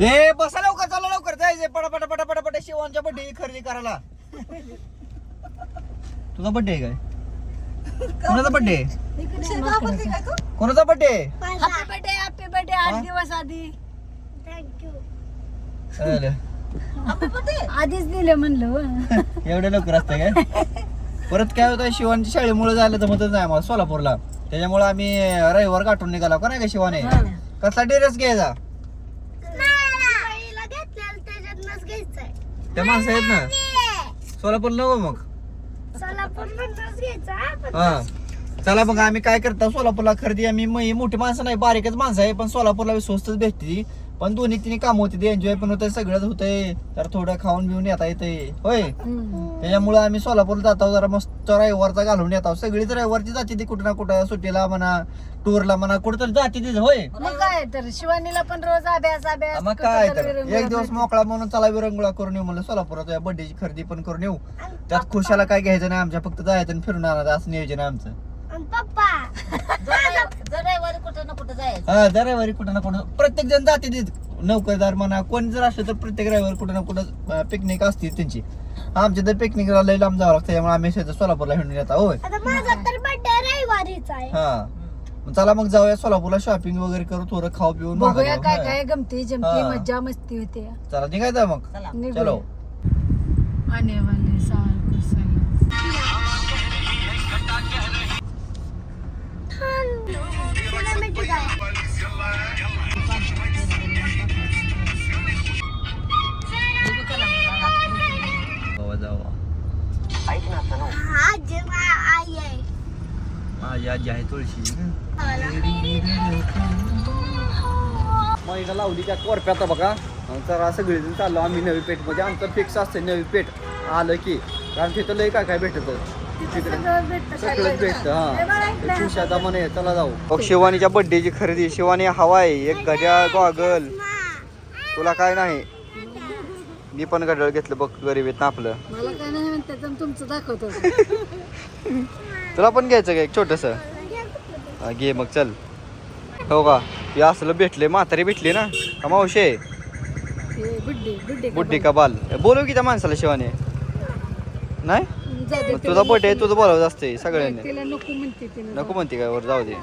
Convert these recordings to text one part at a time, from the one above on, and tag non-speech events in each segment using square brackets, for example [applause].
ए बसा लवकर चला लवकर. जायचंय पटापटा पटापटा पटा शिवांच्या बड्डे खरेदी करायला. तुझा बड्डे काय? कोणाचा बड्डे कोणाचा birthday happy birthday happy birthday? आठ दिवस आधी. [laughs] आधीच दिले म्हणलं हो. [laughs] एवढं लवकर असतं काय? परत काय होतं शिवांच्या शाळेमुळे झालं तर म्हणत नाही मला सोलापूरला. त्याच्यामुळे आम्ही रविवार गाठून निघाला का नाही का शिवाने. कसला ड्रेस घ्यायचा? त्या माणसं आहेत ना. सोलापूर नको मग. सोलापूर घ्यायचा हा चला मग आम्ही काय करता सोलापूरला खरेदी आम्ही म- मोठी माणसं नाही बारीकच माणसं आहे पण सोलापूरला स्वस्तच भेटते. ती. पण दोन्ही तिने काम होते एन्जॉय पण होतंय सगळंच होतंय. तर थोडं खाऊन बिऊन येता येतंय. होय. त्याच्यामुळे आम्ही सोलापूरला जातो जरा मस्त रविवारचा घालून येतो. सगळीच रविवारची जाते ती कुठं ना कुठं सुट्टीला म्हणा टूरला म्हणा कुठं तरी जाते ती होय? मग काय तर शिवानीला पण रोज अभ्यास अभ्यास मग काय तर एक दिवस मोकळा म्हणून चला विरंगुळा करून येऊ म्हणलं सोलापुरात बर्थडेची खरेदी पण करून येऊ. त्यात खुशाला काय घ्यायचं नाही आमच्या फक्त जायचं आणि फिरून आणायचं असं नियोजन आहे आमचं. पप्पा [laughs] रविवारी कुठं ना कुठं जायचं हा रविवारी कुठं ना कुठं प्रत्येक जण जाते तिथं. नोकरदार म्हणा कोण जर असलं तर प्रत्येक रविवारी कुठं ना कुठं पिकनिक असते त्यांची आमच्या तर पिकनिकला लई लांब जावं लागतं त्यामुळे आम्ही शेतात सोलापूरला हिंडून येतात होय आता माझा तर बर्थडे रविवारीच आहे हा मग चला मग जाऊया सोलापूरला शॉपिंग वगैरे करू थोडं खाऊ पिऊन बघूया काय. काय गमती जमती हा. मज्जा मस्ती होते चला निघायचं मग निघूया. चलो आने वाले साल को सलाम. माझी आजी आहे तुळशी महिना लावली त्या कोरप्यात बघा. जरा सगळेजण चाललो. आम्ही नवी आमचं फिक्स असतं नवी पेठ. आलं की. कारण तिथं लय काय काय भेटत. तिकडे सगळं भेटतं सगळंच भेटतं हे. म्हणे चला जाऊ. बघ शिवानीच्या बर्थडेची खरेदी. शिवानी हवाय एक घड्याळ गॉगल तुला काय नाही? मी पण घड्याळ घेतलं बघ गरीबीत ना आपलं. मला काय नाही म्हणते तर तुमचं दाखवतो. [laughs] तुला पण घ्यायचं का एक छोटस? घे मग चल. हो का? हे असलं भेटले म्हातारी भेटली ना? का मावशे? बुड्डी का बाल? बोलव की त्या माणसाला शिवाने. नाही? तुझा बर्थडे नको- तुझं बोलावं असते सगळ्यांनी. नको म्हणते काय वर? जाऊ दे.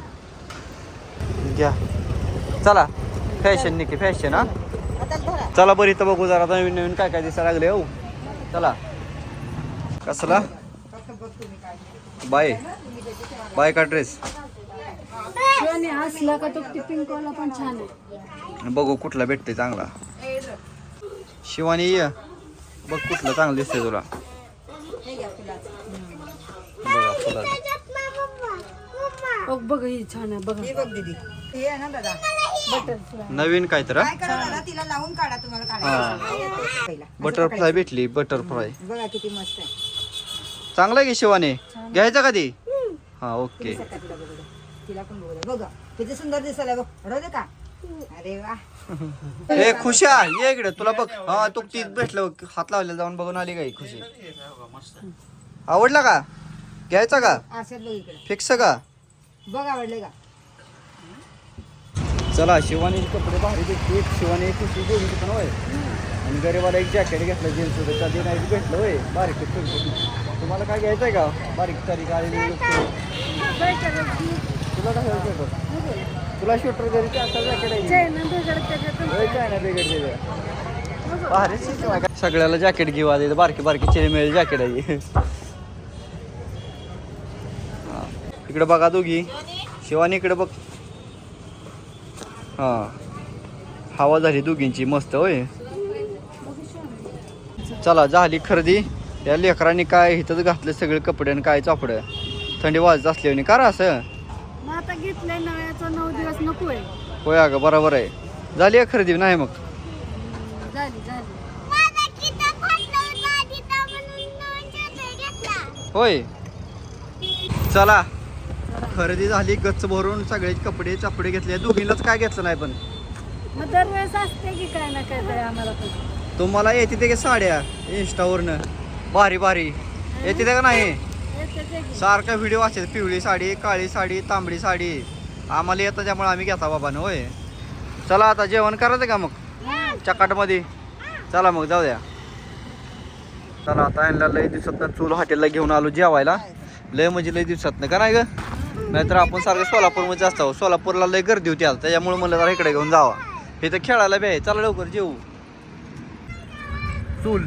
घ्या. चला. फॅशन निकी फॅशन हा? चला बरं इथं बघू जरा नवीन नवीन काय काय दिसायला लागले हो. चला. कसला? बाय. बाय का ड्रेस शिवानी हसला का तो पण छान आहे. बघू कुठला भेटते चांगला. शिवानी ये. बघ कुठलं चांगलं दिसतंय तुला. बघा फुला बघ बघ ही छान आहे बघा. हे आहे ना दादा बटरफ्लाय नवीन काय तर काय करा दादा? तिला लावून काढा तुम्हाला काढायला. पहिला. बटरफ्लाय भेटली बटरफ्लाय बघा किती मस्त आहे. चांगला आहे की शिवानी? घ्यायचा का ती हा ओके. सकाळ तिला बघू दे. तिला पण बघू दे. बघ किती सुंदर दिसायला बघ. रडू दे का? अरे वा. हे खुशा ये इकडे. तुला बघ. हा तू ती भेटलं. हात लावलेला जाऊन बघून आली काही खुशी? आवडला का? घ्यायचा का? असं बघ इकडे. फिक्स का? बघ आवडले का? चला शिवानी कपडे भारी भेटले. शिवानी एक खुशी पण होय. आणि गरीबाला एक जॅकेट घेतलं जीन्स होतं. त्या दिन एक भेटलं होय. बारीक तुम्हाला काय घ्यायचं आहे का? बारीक तारीख आलेली तुला काय घ्यायचं तुला शूटर जॅकेट आहे ना काय. सगळ्याला जॅकेट घेऊ आधी. बारकी बारकी चिरे मिळेल जॅकेट आहे. इकडे बघा दोघी. शिवानी इकडे बघ. हा. हवा झाली दोघींची. मस्त होय. चला झाली खरेदी. या लेकरांनी काय इथंच घातले सगळे कपडे आणि काय चापड? थंडी वाजत असल्याने करा असं? मग आता घेतलंय नव्याचा नऊ दिवस नको आहे. होय अगं बरोबर आहे. झाली आहे खरेदी नाही मग? झाली झाली. माझा किताब फाटला होता आधी तर म्हणून नवीन जॅकेट घेतला. होय. चला. खरेदी झाली गच्च भरून सगळे कपडे चापडे घेतले. दोघींनाच काय घेतलं नाही पण? मग दरवेळेस असते की काय ना काय तरी आम्हाला पण. तुम्हाला येते ते का साड्या इंस्टावरनं भारी भारी. येते का नाही. सारखा व्हिडिओ असतात पिवळी साडी काळी साडी तांबडी साडी. आम्हाला येतं त्यामुळे आम्ही घेता बाबानं होय? चला आता जेवण करायचं का मग? हा, चकाटमध्ये? चला मग जाऊ द्या. चला आता यांना लय दिवसात चूल हॉटेलला घेऊन आलो जेवायला. लय म्हणजे लय दिवसात का नाही ग? नाहीतर आपण सारखं सोलापूरमध्ये असतो. सोलापूरला लय गर्दी होती आज. त्याच्यामुळे म्हणलं जरा इकडे घेऊन जावा. इथं खेळायला बी आहे. चला लवकर जेऊ. चूल.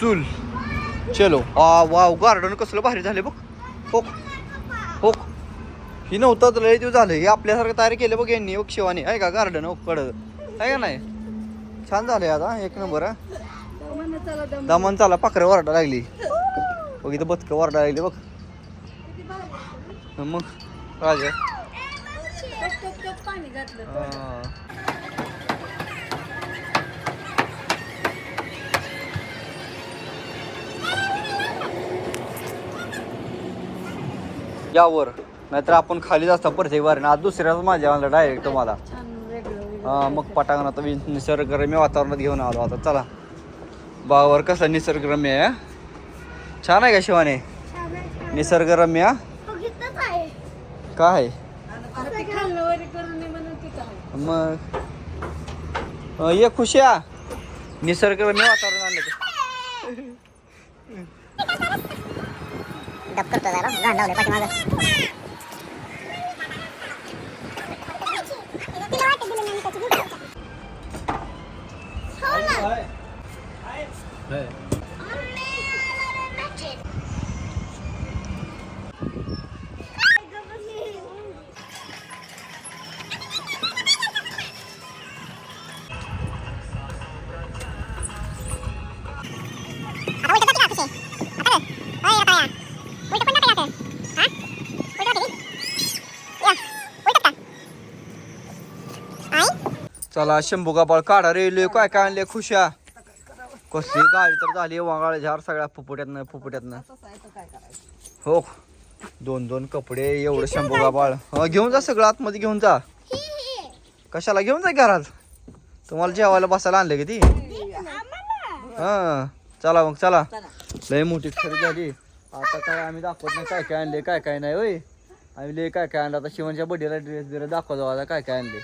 चूल. चलो. आ वाव गार्डन कसलं भारी झाले बघ. हो हो ही नव्हतं तर लय दिवस झालं. हे आपल्यासारखं तयार केलं बघ यांनी बघ शिवानी. आहे का गार्डन? हो कडं आहे का नाही? छान झालंय आता. एक नंबर दामन चाला पाखरं वरडा लागली. बघ इथं बदकं वरडा लागली बघ. मग राजा. टप टप टप पाणी घातलं हा. यावर. नाहीतर आपण खालीच असता प्रत्येक वारीने आज दुसऱ्याच माझ्या मला डायरेक्ट तुम्हाला. हा मग पटांगणात निसर्गरम्य वातावरणात घेऊन आलो आता. चला. बावर कसा निसर्गरम्य आहे? छान आहे का शिवाने? निसर्गरम्य काय आता मग ये खुशिया निसर्गरम्य वातावरण आणलं ते. [laughs] डब करतो जरा घाण लावले पाठीमागं चला शंभू गाबाळ काढा रे लय काय काय आणले खुशा. कसली गाडी तर झाली वांगाळ झार सगळ्या फुफुट्यातनं फुफुट्यातनं. हो दोन दोन कपडे एवढं शंभू गाबाळ. हा हो, घेऊन जा सगळं आतमध्ये घेऊन जा. कशाला घेऊन जा घरात? तुम्हाला जेवायला बसायला आणलं की ती? हा चला मग चला. लय मोठी खरी झाली. आता काय आम्ही दाखवत नाही काय काय आणले काय काय नाही होय. आम्ही लय काय काय आणलं आता शिवनच्या बड्डेला ड्रेस बिरेस दाखवतो आता काय काय आणले